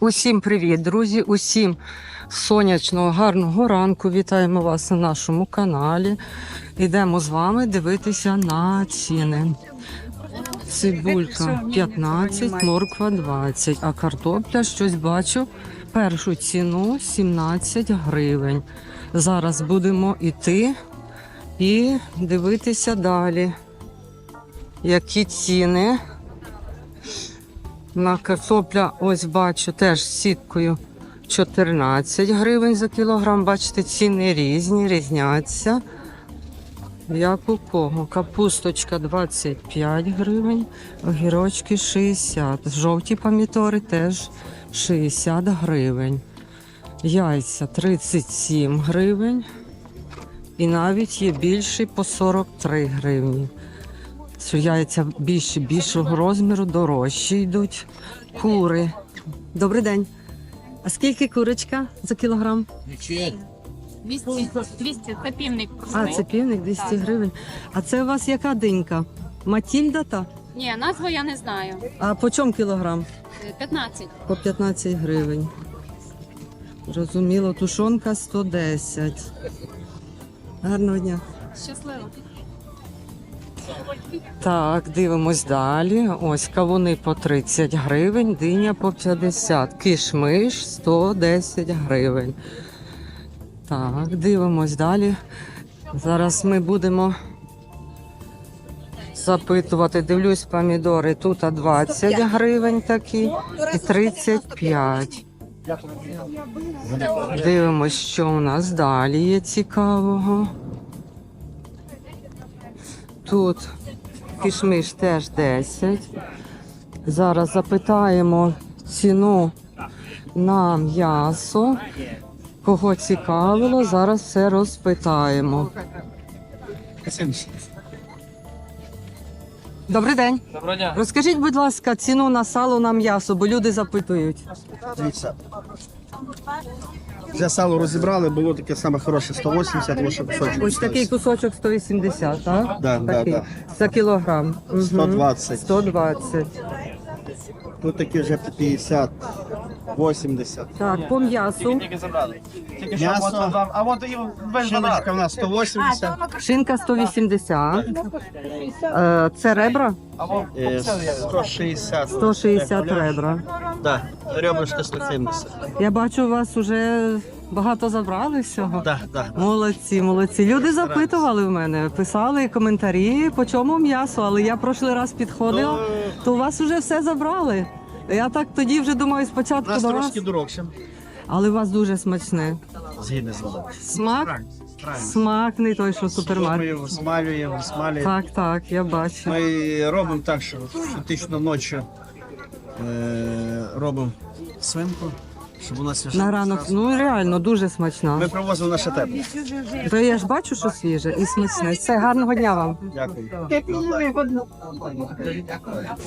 Усім привіт, друзі! Усім сонячного, гарного ранку. Вітаємо вас на нашому каналі. Йдемо з вами дивитися на ціни. Цибулька 15, морква 20, а картопля щось бачу. Першу ціну 17 гривень. Зараз будемо йти і дивитися далі. Які ціни? На картопля, ось бачу, теж сіткою 14 гривень за кілограм. Бачите, ціни різні, різняться. Як у кого? Капусточка 25 гривень, огірочки 60. Жовті помідори теж 60 гривень. Яйця 37 гривень. І навіть є більші по 43 гривні. Що яйця більше, більшого розміру, дорожчі йдуть. Кури. Добрий день. А скільки курочка за кілограм? 200, 200, це півник. А, це півник 200 гривень. А це у вас яка динька? Матільда та? Ні, назву я не знаю. А по чому кілограм? Е, 15. По 15 гривень. Розуміло, тушонка 110. Гарного дня. Щасливо. Так, дивимось далі. Ось кавуни по 30 гривень, диня по 50, кишмиш 110 гривень. Так, дивимось далі. Зараз ми будемо запитувати. Дивлюсь, помідори тут 20 гривень такі і 35. Дивимось, що у нас далі є цікавого. Тут кишмиш теж 10. Зараз запитаємо ціну на м'ясо. Кого цікавило, зараз все розпитаємо. Добрий день. Доброго дня. Розкажіть, будь ласка, ціну на сало на м'ясо, бо люди запитують. Дивіться. Вже сало розібрали, було таке саме хороше 180, тому що кусочок. Ось такий кусочок 180, так? Да, да, такий. да. За кілограм. Мгм. 120. 120. Тут такі вже по 50, 80. Так, по м'ясу. Тільки забрали. Тільки що М'ясо. от вам- а от і весь. Шиночка в нас 180, Шинка 180. Е, Це ребра? А от е, 160. 160 ребра. Да, ребрышко 170. Я бачу, у вас вже багато забрали всього. Да, да. Молодці, молодці. Люди запитували в мене, писали коментарі, по чому м'ясо, але я прошлий раз підходила, то у вас вже все забрали. Я так тоді вже думаю, У спочатку нас до вас, трошки дорогше. але у вас дуже смачне. Згідно з вами. Смак, смак не той, що в. Ми смалюємо, смалюємо. Так, так, я бачу. Ми робимо так, що фактично ночі е, робимо свинку, щоб у нас свіжа. На ранок, ну реально дуже смачна. Ми привозимо наше тепле. То я ж бачу, що свіже і смачне. Все, гарного дня вам. Дякую.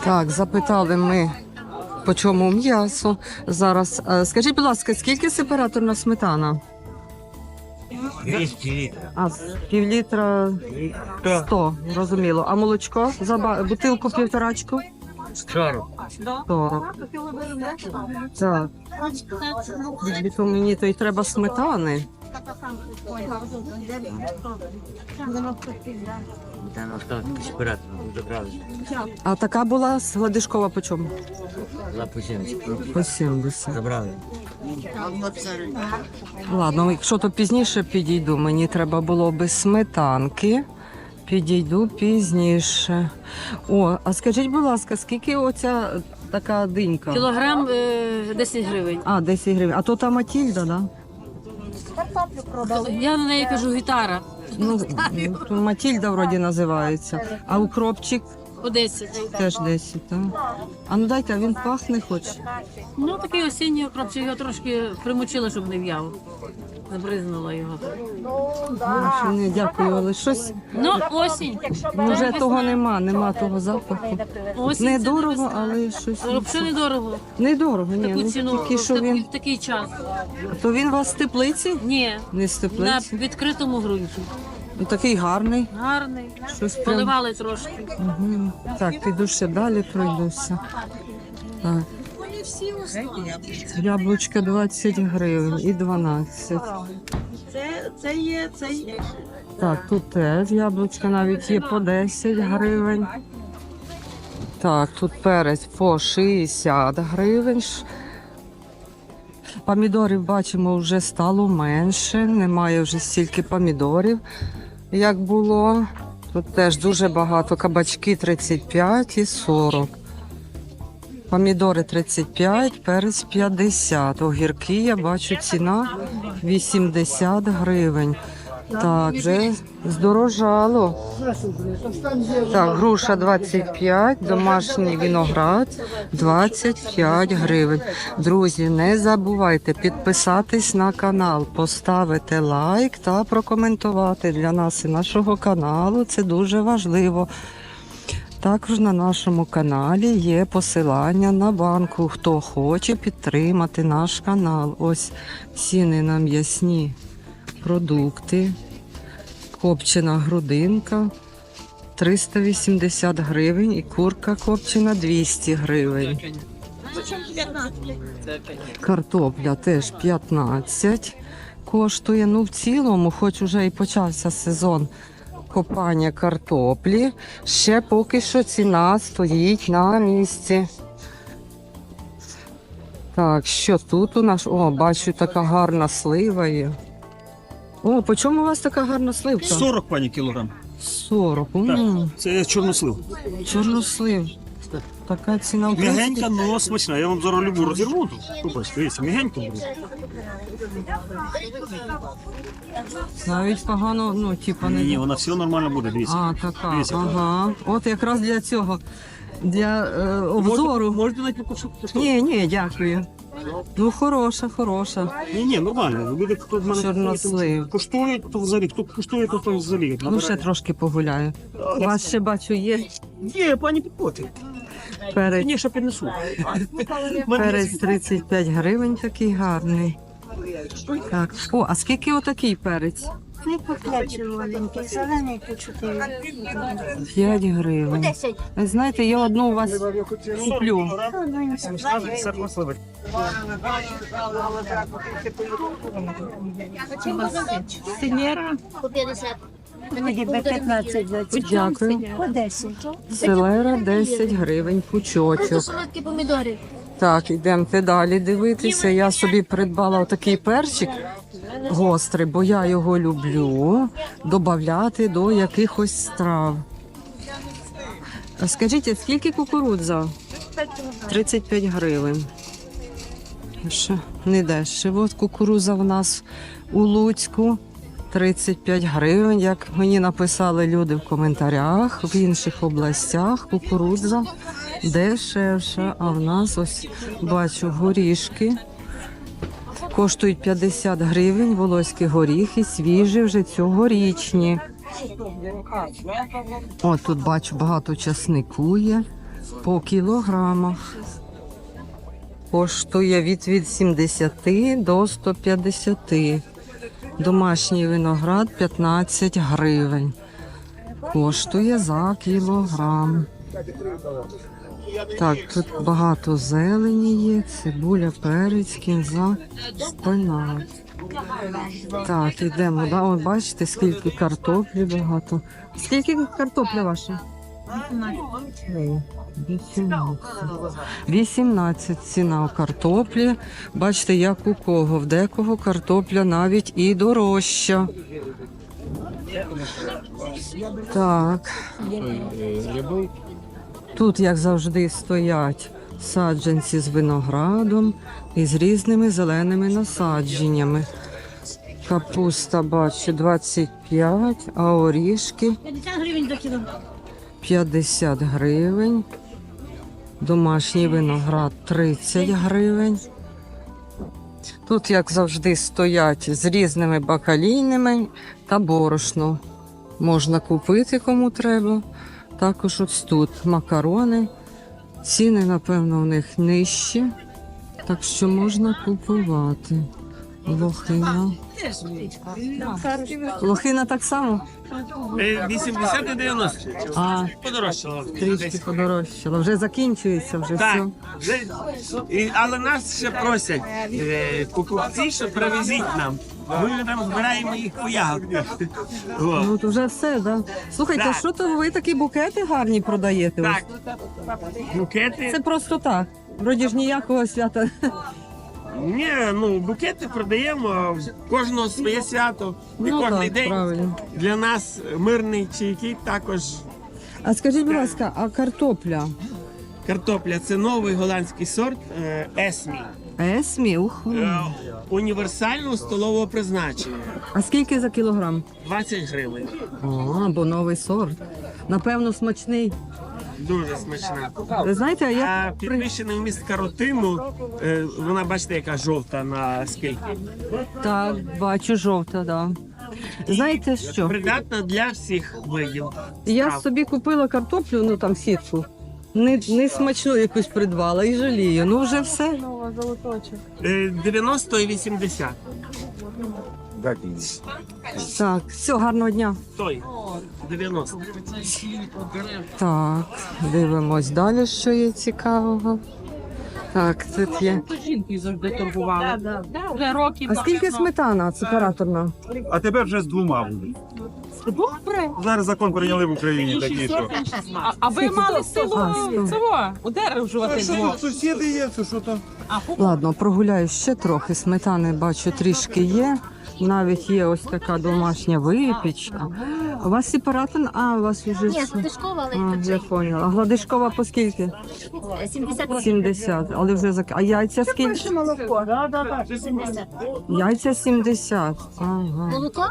Так, запитали ми, по чому м'ясо. Зараз е, скажіть, будь ласка, скільки сепараторна сметана? 200 літрів. А з пів літра 100, зрозуміло. А молочко за ба- бутилку півторачку? 40. 40. Так. То мені то й треба сметани. А така була з гладишкова по чому? За по 70. По 70. Забрали. Ладно, якщо то пізніше підійду, мені треба було без сметанки. Підійду пізніше. О, а скажіть, будь ласка, скільки оця така динька? Кілограм е, 10 гривень. А, 10 гривень. А то та Матільда, да? Я на неї кажу гітара. Ну, Матільда вроді називається. А укропчик По 10. теж 10, так? А ну дайте, а він пахне хоч. Ну такий осінній окроп, його трошки примочила, щоб не в'яв. Забризнула його. Ну, Не дякую, але щось Ну, осінь. ну, вже того нема, нема того запаху. Осінь Не це дорого, весна. але щось. Взагалі недорого. Недорого, ні. Таку Ну, ціну тільки в що такий, він. в такий час. То він у вас з теплиці? Ні, Не з на теплиці. відкритому ґрунті. Ну, такий гарний. Гарний. Щось прям. Поливали трошки. Мгм. Так, піду ще далі пройдуся. Так. Яблучка 20 гривень і 12. Це, це є, це є. Так, тут теж яблучка навіть є по 10 гривень. Так, тут перець по 60 гривень. Помідорів бачимо вже стало менше, немає вже стільки помідорів, як було. Тут теж дуже багато кабачки 35 і 40. Помідори 35, перець 50. Огірки, я бачу, ціна 80 гривень. Так, вже здорожало. Так, груша 25, домашній виноград 25 гривень. Друзі, не забувайте підписатись на канал, поставити лайк та прокоментувати для нас і нашого каналу. Це дуже важливо. Також на нашому каналі є посилання на банку. Хто хоче підтримати наш канал. Ось ціни на м'ясні продукти. Копчена грудинка 380 гривень і курка копчена 200 гривень. Картопля теж 15 коштує. Ну, в цілому, хоч уже і почався сезон копання картоплі, ще поки що ціна стоїть на місці. Так, що тут у нас? О, бачу, така гарна слива є. О, по чому у вас така гарна сливка? 40, пані, кілограм. 40. М, Це чорнослив. Чорнослив. Така ціна в принципі, Мягенька, но смачна. Я вам зараз люблю розірву. Побачите, дивіться, мягенька буде. навіть погано, ну, типа Ні, ні, вона все нормально буде, дивіться. А, така. Дивіться. Ага. От якраз для цього. Для е, обзору. Можете навіть покушати. Ні, ні, дякую. Ну, хороша, хороша. Ні, ні, нормально. Люди, хто в мене Чорнослив. куштують, то взагалі, хто куштує, то то взагалі. Ну, ще трошки погуляю. У вас ще бачу, є Є, пані підходить. Перець. Ні, ще піднесу. Перець 35 гривень такий гарний. Так. О, а скільки отакий перець? Не по червоненький, зелений по 4. 5 гривень. Ви Знаєте, я одну у вас куплю. Синєра? По 50. Тоді би 15 за цю. Дякую. По 10. Селера 10 гривень пучочок. солодкі помідори. Так, йдемте далі дивитися. Я собі придбала отакий перчик гострий, бо я його люблю додати до якихось страв. Скажіть, скільки кукурудза? 35 гривень. Ще не дешево. От Кукурудза в нас у Луцьку 35 гривень. Як мені написали люди в коментарях, в інших областях кукурудза дешевша. А в нас ось бачу горішки. Коштують 50 гривень, волоські горіхи, свіжі вже цьогорічні. О, тут бачу багато часнику є по кілограмах. Коштує від, від 70 до 150. Домашній виноград 15 гривень. Коштує за кілограм. Так, тут багато зелені є, цибуля, перець, кінза, спинат. Так, ідемо. Да? От бачите, скільки картоплі багато. Скільки картопля ваша? 18. 18 ціна картоплі. Бачите, як у кого. В декого картопля навіть і дорожча. Так. Тут, як завжди, стоять саджанці з виноградом і з різними зеленими насадженнями. Капуста бачу 25, а орішки 50 гривень за кіло. 50 гривень. Домашній виноград 30 гривень. Тут, як завжди, стоять з різними бакалійними та борошно. Можна купити кому треба. Також ось тут макарони. Ціни, напевно, у них нижчі, так що можна купувати. Лохина. Лохина так само? 80 і 90. А, Подорожчало. трішки подорожчало. Вже закінчується, вже Так, все. вже, і, але нас ще просять е, покупці, що привезіть нам. Ми там збираємо їх по ягодках. О, Ну, то вже все, да. Слухайте, Так. що то ви такі букети гарні продаєте? Так, букети. Це просто так. Вроді ж ніякого свята. Ні, ну букети продаємо кожного своє свято. І Ну кожний так, день правильно. для нас мирний чайки також. А скажіть, будь ласка, а картопля? Картопля це новий голландський сорт е, Есмі. Есмі, ух. Е, універсального столового призначення. А скільки за кілограм? 20 гривень. О, бо новий сорт. Напевно, смачний. Дуже смачна. Ви знаєте, а А я при... підвищений вміст каротину, е, вона бачите, яка жовта на скільки. так бачу жовта, да. Знаєте що? Придатна для всіх видів. Я страв. собі купила картоплю, ну там сітку. Не, не смачну якусь придбала і жалію. Ну вже все. Е, 90 і 80. Так, все, гарного дня. Той 90. Так, дивимось далі, що є цікавого. Так, тут є. Жінки завжди торгували. Вже років. А скільки сметана сепараторна? А тепер вже з двома буде. Добре. Зараз закон прийняли в Україні такий, що. А, а ви мали силу А, цього удержувати двох. Сусіди є, це що там? Ладно, прогуляю ще трохи. Сметани бачу трішки є. Навіть є ось така домашня випічка. У вас сепаратор? А, у вас вже. Ні, все. Стишкова, А, я поняла. А гладишкова по скільки? 70 70. Але вже зак... А яйця скільки? молоко. Яйця 70. Ага. Молоко?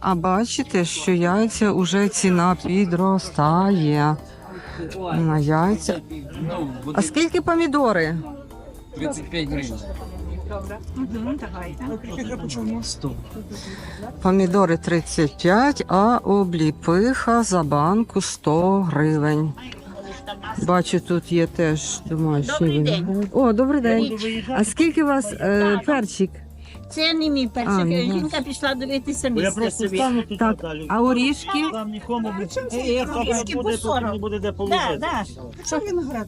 А бачите, що яйця вже ціна підростає. На яйця. А скільки помідори? 35 гривень. Помідори 35, а обліпиха за банку 100 гривень. Бачу, тут є теж домашні. виноград. О, добрий день. А скільки у вас е, перчик? Це не мій А, персик. ну, Жінка пішла дивитися Я місце просто собі. стану тут Так, далі. а орішки? Там нікому не Трішки по буде, тут 40. не буде де Да, положити. да. Що виноград?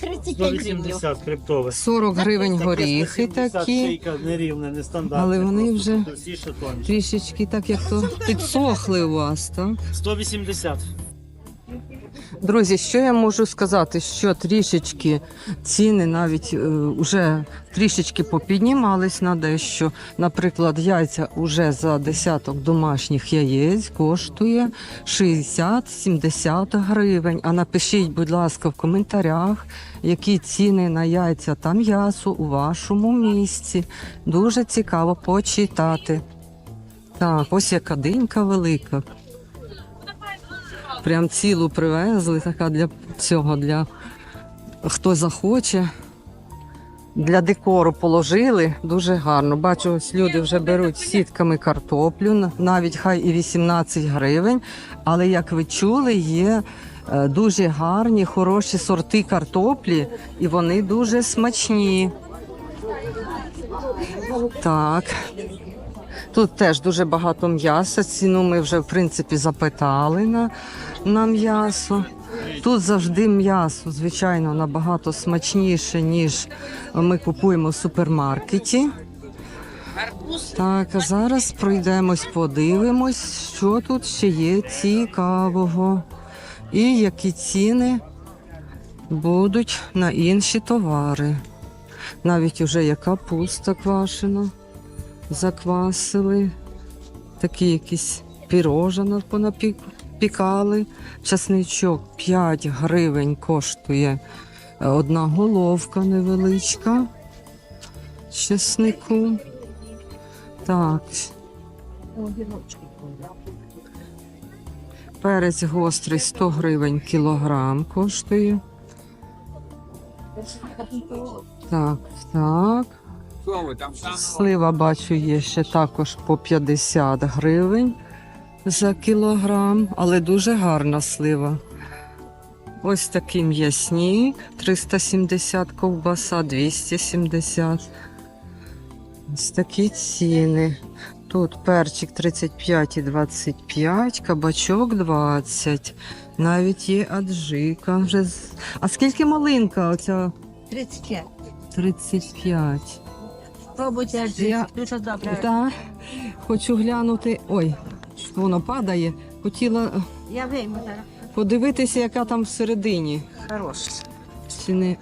35 гривень. 180 криптове. 40 гривень горіхи такі, Нерівне, нестандартне. але вони просто вже всі трішечки так як то підсохли у вас, так? 180. Друзі, що я можу сказати? Що трішечки ціни навіть е, вже трішечки попіднімались на дещо. Наприклад, яйця уже за десяток домашніх яєць коштує 60-70 гривень. А напишіть, будь ласка, в коментарях, які ціни на яйця та м'ясо у вашому місці. Дуже цікаво почитати. Так, ось яка динька велика. Прям цілу привезли, така для цього, для хто захоче. Для декору положили дуже гарно. Бачу, ось люди вже беруть сітками картоплю, навіть хай і 18 гривень. Але як ви чули, є е, дуже гарні, хороші сорти картоплі, і вони дуже смачні. Так. Тут теж дуже багато м'яса. Ціну ми вже в принципі запитали на, на м'ясо. Тут завжди м'ясо, звичайно, набагато смачніше, ніж ми купуємо в супермаркеті. Так, а зараз пройдемось, подивимось, що тут ще є цікавого. І які ціни будуть на інші товари. Навіть уже є капуста квашена заквасили, такі якісь пірожана понапікали. Часничок 5 гривень коштує одна головка невеличка чеснику. Так. Перець гострий 100 гривень кілограм коштує. Так, так. Слива бачу є ще також по 50 гривень за кілограм, але дуже гарна слива. Ось такі м'ясні 370 ковбаса, 270. Ось такі ціни. Тут перчик 35 і 25, кабачок 20. Навіть є аджика вже. А скільки малинка оця 35. 35? Пробуйте, Я- дуже добре. Так, хочу глянути. Ой, воно падає. Хотіла е, Я вийму зараз. подивитися, яка там всередині. Хороше. Ціни.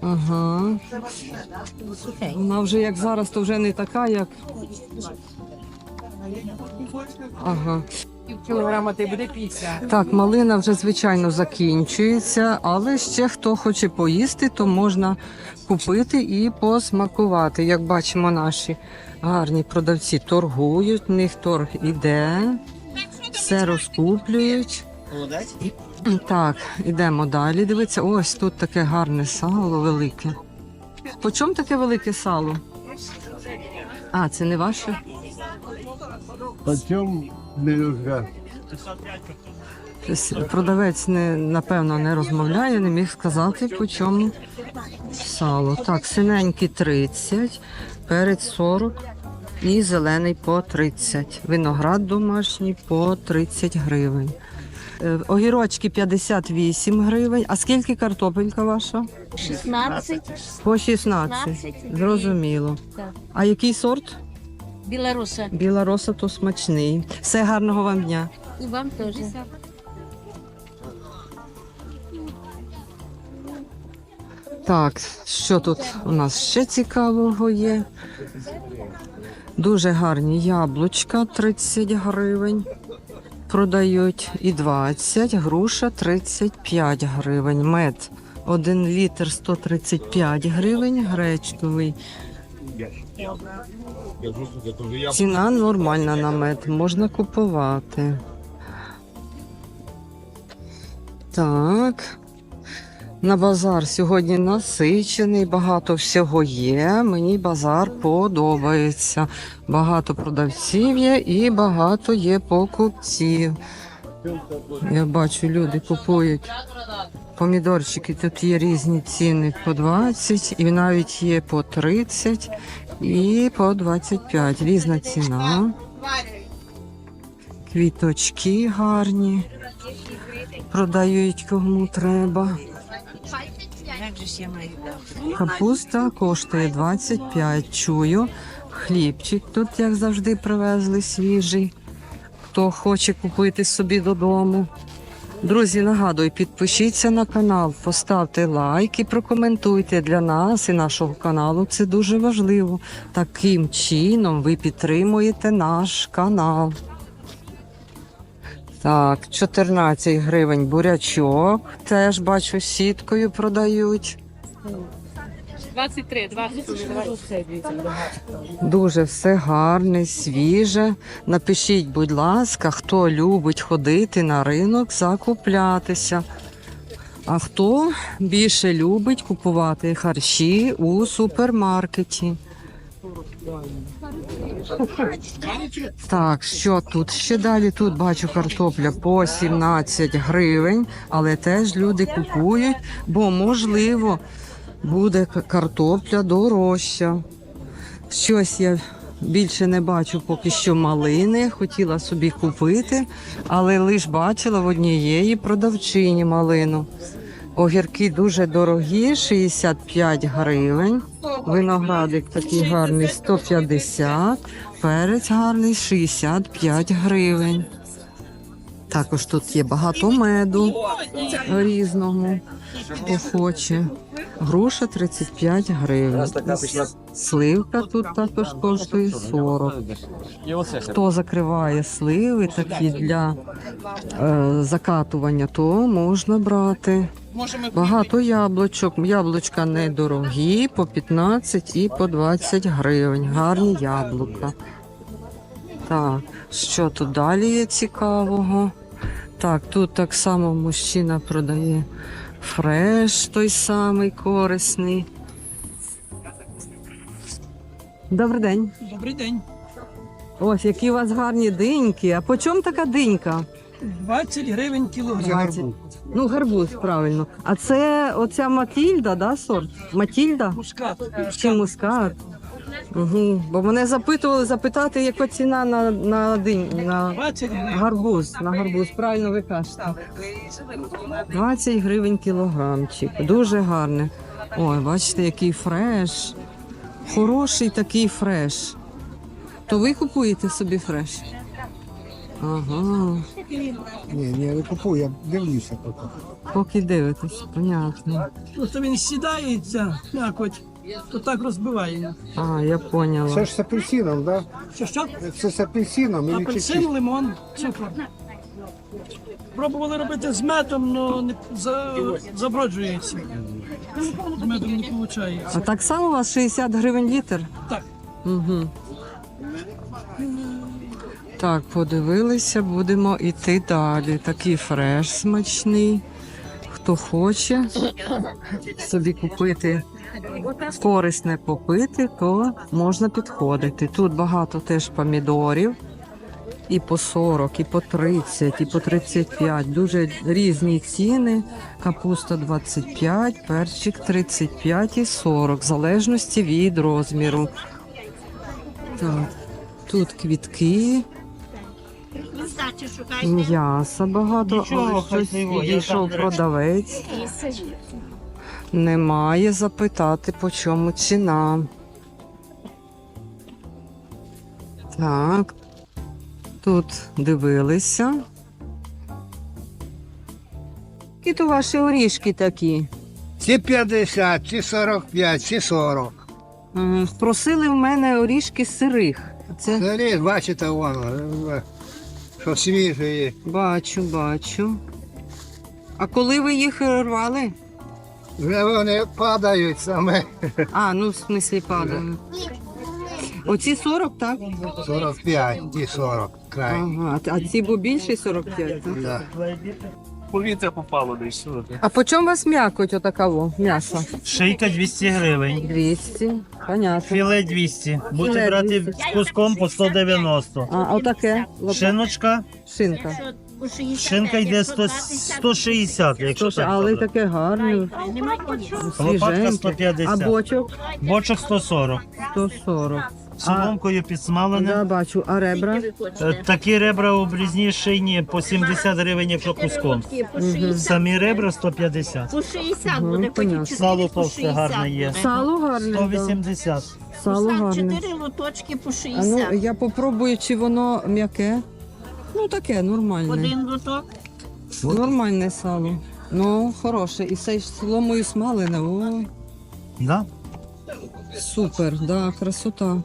Ага. Вона вже як зараз, то вже не така, як. Ага. Кілограма ти буде піца. Так, малина вже звичайно закінчується, але ще хто хоче поїсти, то можна купити і посмакувати. Як бачимо, наші гарні продавці торгують, в них торг іде, все розкуплюють. Так, ідемо далі. Дивіться, ось тут таке гарне сало велике. По чому таке велике сало? А, це не ваше? Почем мелюзга? Щось Продавець не, напевно не розмовляє, не міг сказати, по чому сало. Так, синенький 30, перець 40 і зелений по 30. Виноград домашній по 30 гривень. Е, Огірочки 58 гривень. А скільки картопелька ваша? 16, По 16. 16. Зрозуміло. Так. А який сорт? Білоруса. Біла роса то смачний. Все гарного вам дня. І вам теж. Так, що тут у нас ще цікавого є? Дуже гарні яблучка 30 гривень. Продають і 20, груша 35 гривень. Мед 1 літр 135 гривень, гречковий. Ціна нормальна на мед, можна купувати. Так. На базар сьогодні насичений, багато всього є. Мені базар подобається. Багато продавців є і багато є покупців. Я бачу, люди купують помідорчики. Тут є різні ціни по 20, і навіть є по 30 і по 25. Різна ціна. Квіточки гарні. Продають кому треба. Капуста коштує 25. Чую. Хлібчик тут, як завжди, привезли свіжий. Хто хоче купити собі додому. Друзі, нагадую, підпишіться на канал, поставте лайк і прокоментуйте для нас і нашого каналу. Це дуже важливо. Таким чином ви підтримуєте наш канал. Так, 14 гривень бурячок. Теж бачу, сіткою продають. 23, 20. Дуже все гарне, свіже. Напишіть, будь ласка, хто любить ходити на ринок, закуплятися. А хто більше любить купувати харчі у супермаркеті. Так, що тут ще далі? Тут бачу картопля по 17 гривень, але теж люди купують, бо можливо буде картопля дорожча. Щось я більше не бачу поки що малини. Хотіла собі купити, але лише бачила в однієї продавчині малину. Огірки дуже дорогі, 65 гривень. Виноградик такий гарний 150, перець гарний 65 гривень. Також тут є багато меду різного, хто хоче. Груша 35 гривень. Сливка тут також коштує 40. Хто закриває сливи такі для е, закатування, то можна брати. Багато яблучок. Яблучка недорогі, по 15 і по 20 гривень. Гарні яблука. Так, що тут далі є цікавого? Так, тут так само мужчина продає фреш, той самий корисний. Добрий день. Добрий день. Ось які у вас гарні диньки. А по чому така динька? 20 гривень кілограм. 20. Ну, гарбуз, правильно. А це оця Матільда, да, сорт? Матільда? Мускат. Чи мускат? Угу. Бо мене запитували запитати, яка ціна на, на, динь, на 20 гривень. гарбуз. На гарбуз, правильно ви кажете. 20 гривень кілограмчик. Дуже гарне. Ой, бачите, який фреш. Хороший такий фреш. То ви купуєте собі фреш? Ага, Ні, ні, не купую, я дивлюся поки. поки дивитесь, понятно. Просто він сідається, м'якоть, то так розбиває. А, я поняла. Це ж з апельсином, так? Що що? Да? Це з апельсином і Апельсин, лимон, цукор. Пробували робити з медом, але не за, заброджується. З медом не виходить. А так само у вас 60 гривень літр? Так. Угу. Так, подивилися, будемо йти далі. Такий фреш смачний. Хто хоче собі купити корисне попити, то можна підходити. Тут багато теж помідорів. І по 40, і по 30, і по 35. Дуже різні ціни. Капуста 25, перчик 35 і 40, в залежності від розміру. Так, тут квітки, м'яса багато, але щось підійшов продавець. Немає запитати, по чому ціна. Так. Тут дивилися. Які то ваші орішки такі? Ці 50, ці 45, ці 40. М, Просили в мене орішки сирих. Це Це бачите, воно, що свіже є. бачу, бачу. А коли ви їх рвали? Вже вони падають саме. А, ну в смислі падають. Оці 40, так? 45, і 40 край. Ага, а ці бо більше 45, так? Да. Повітря попало десь. ти. А по чому вас м'якоть отакаво, м'ясо? Шийка 200 гривень. 200, понятно. Філе 200. Будете Філе брати 200. з куском по 190. А отаке? От Шиночка. Шинка. Шинка йде 100, 160, якщо Слушай, так. але брати. таке гарне, Лопатка свіженьке. 150. А бочок Бочок 140. 140. Соломкою підсмалене. Да, бачу, а ребра? Е, Такі ребра обрізні шийні по 70 гривень, якщо куском. Самі ребра 150. По 60 Мгм, буде, понятно. потім Сало товсте гарне є. Сало гарне, да. 180. Сало гарне. 4 лоточки по А 60. ну, я попробую, чи воно м'яке. Ну, таке, нормальне. Один лоток. Нормальне сало. Ну, хороше. І це ж соломою смалене. О, Да? супер, да, красота.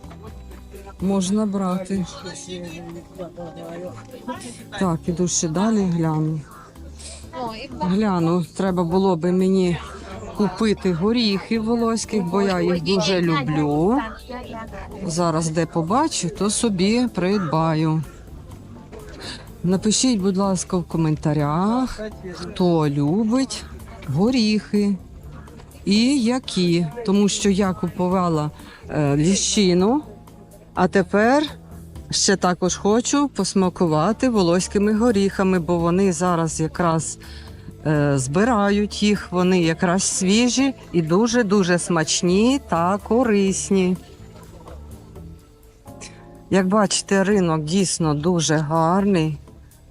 Можна брати. Так, іду ще далі гляну. Гляну, треба було би мені купити горіхів волоських, бо я їх дуже люблю. Зараз де побачу, то собі придбаю. Напишіть, будь ласка, в коментарях, хто любить горіхи і які. Тому що я купувала е, ліщину, а тепер ще також хочу посмакувати волоськими горіхами, бо вони зараз якраз е, збирають їх, вони якраз свіжі і дуже-дуже смачні та корисні. Як бачите, ринок дійсно дуже гарний.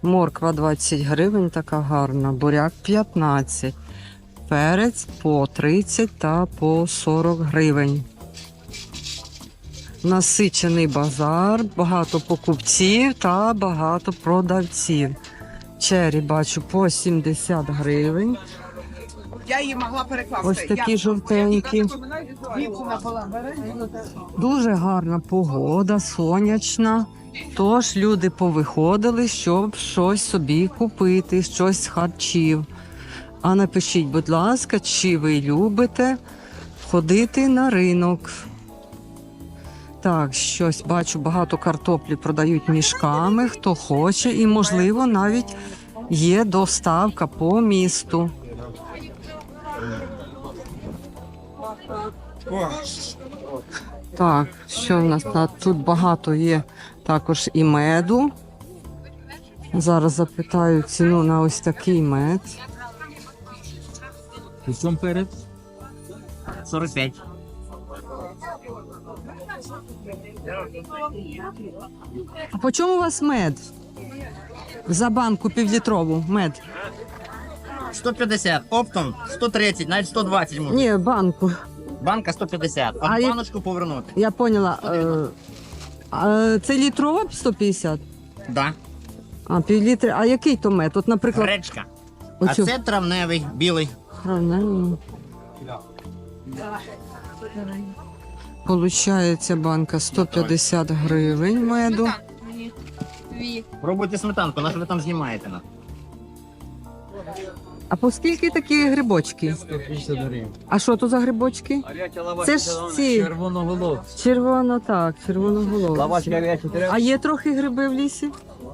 Морква 20 гривень, така гарна, буряк 15, перець по 30 та по 40 гривень. Насичений базар, багато покупців та багато продавців. Чері бачу по 70 гривень. Я її могла перекласти. Ось такі жовтенькі. Дуже гарна погода, сонячна. Тож люди повиходили, щоб щось собі купити, щось з харчів. А напишіть, будь ласка, чи ви любите ходити на ринок? Так, щось бачу, багато картоплі продають мішками, хто хоче, і, можливо, навіть є доставка по місту. Так, що в нас на- тут багато є також і меду. Зараз запитаю ціну на ось такий мед. У чому перед? 45. А по чому у вас мед? За банку півлітрову мед. 150, оптом 130, навіть 120 можна. Ні, банку. Банка 150, а, А я- баночку повернути. Я поняла. Е, а це літрова 150? Да. А, півлітри. А який то мед? От, наприклад, Гречка. А оцю. це травневий, білий. Правильно. Получається банка 150 гривень меду. Пробуйте сметанку, на що ви там знімаєте? на? А по скільки такі грибочки? А що то за грибочки? Це ж ці Червоноголовці. червоно, так, червоноголовці. А є трохи гриби в лісі?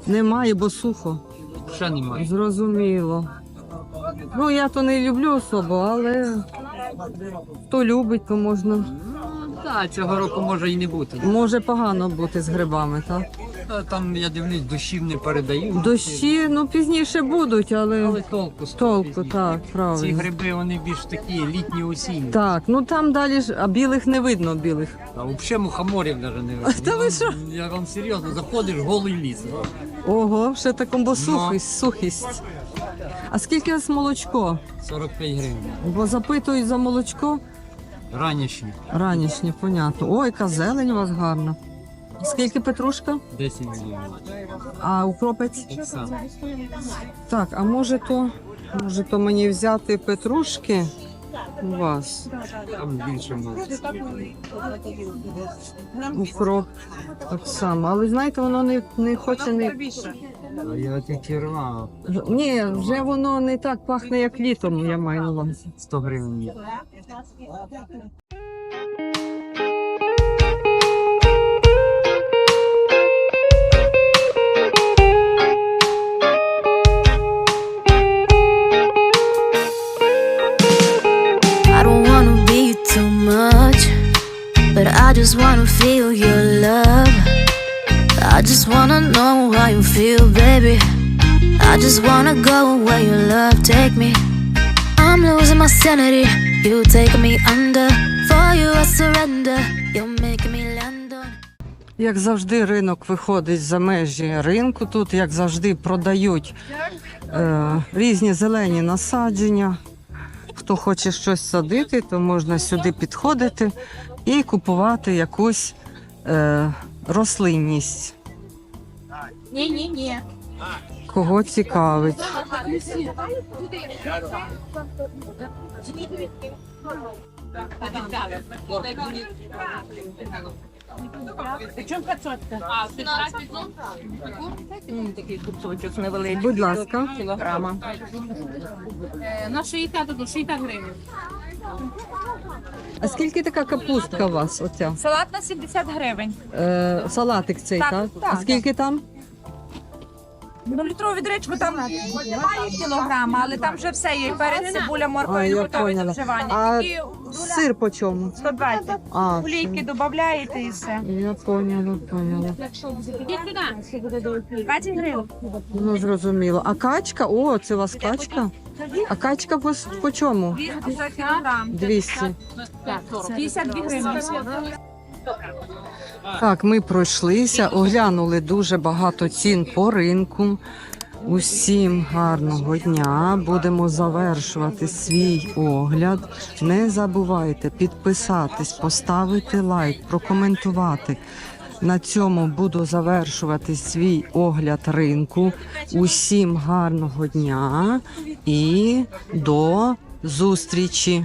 Немає, бо сухо. Ще немає. Зрозуміло. Ну, я то не люблю особо, але хто любить, то можна. Так, цього року може і не бути. Може погано бути з грибами, так? Там я дивлюсь, дощів не передають. Дощі, ну пізніше будуть, але Але толку з толку, так, Ці правильно. гриби вони більш такі літні осінні. Так, ну там далі ж, а білих не видно білих. А взагалі мухоморів навіть не видно. Та ви що? Я вам серйозно, заходиш голий ліс. Ого, ще такому бо сухість, сухість. А скільки у вас молочко? 45 гривень. Бо запитують за молочко Ранішні. Ранішні, понятно. Ой, яка зелень у вас гарна. Скільки петрушка? 10 гривень. А укропець? Так само. Так, а може то, може то мені взяти петрушки у вас? Там більше може. Укроп так само. Але знаєте, воно не, не хоче не. А я тільки рвав. Ні, вже воно не так пахне, як літом, я маю на увазі. 100 гривень є. Just wanna feel your love. I just wanna know how you feel, baby. I just wanna go where your love take me. I'm losing my sanity, you taking me under. For you I surrender, you're making me land on. Як завжди, ринок виходить за межі ринку. Тут, як завжди, продають е, різні зелені насадження. Хто хоче щось садити, то можна сюди підходити і купувати якусь е, рослинність. Ні, ні, ні. Кого цікавить. Такий кусочок невеликий. Будь ласка. Кілограма. На 60 до 60 гривень. А скільки така капустка у вас? Оця? Салат на 70 гривень. Е, салатик цей, так? Так, А так. скільки там? Ну, літрову відречку там немає кілограма, але там вже все є. Перець, цибуля, морква і готові до вживання. А Тільки Сир по чому? 120. А, Олійки додаєте і все. я поняла, поняла. Ідіть сюди. 20 гривень. Ну, зрозуміло. А качка? О, це у вас качка? А качка по, по чому? 250 200. 52 гривні. Так, ми пройшлися, оглянули дуже багато цін по ринку. Усім гарного дня. Будемо завершувати свій огляд. Не забувайте підписатись, поставити лайк, прокоментувати. На цьому буду завершувати свій огляд ринку. Усім гарного дня і до зустрічі!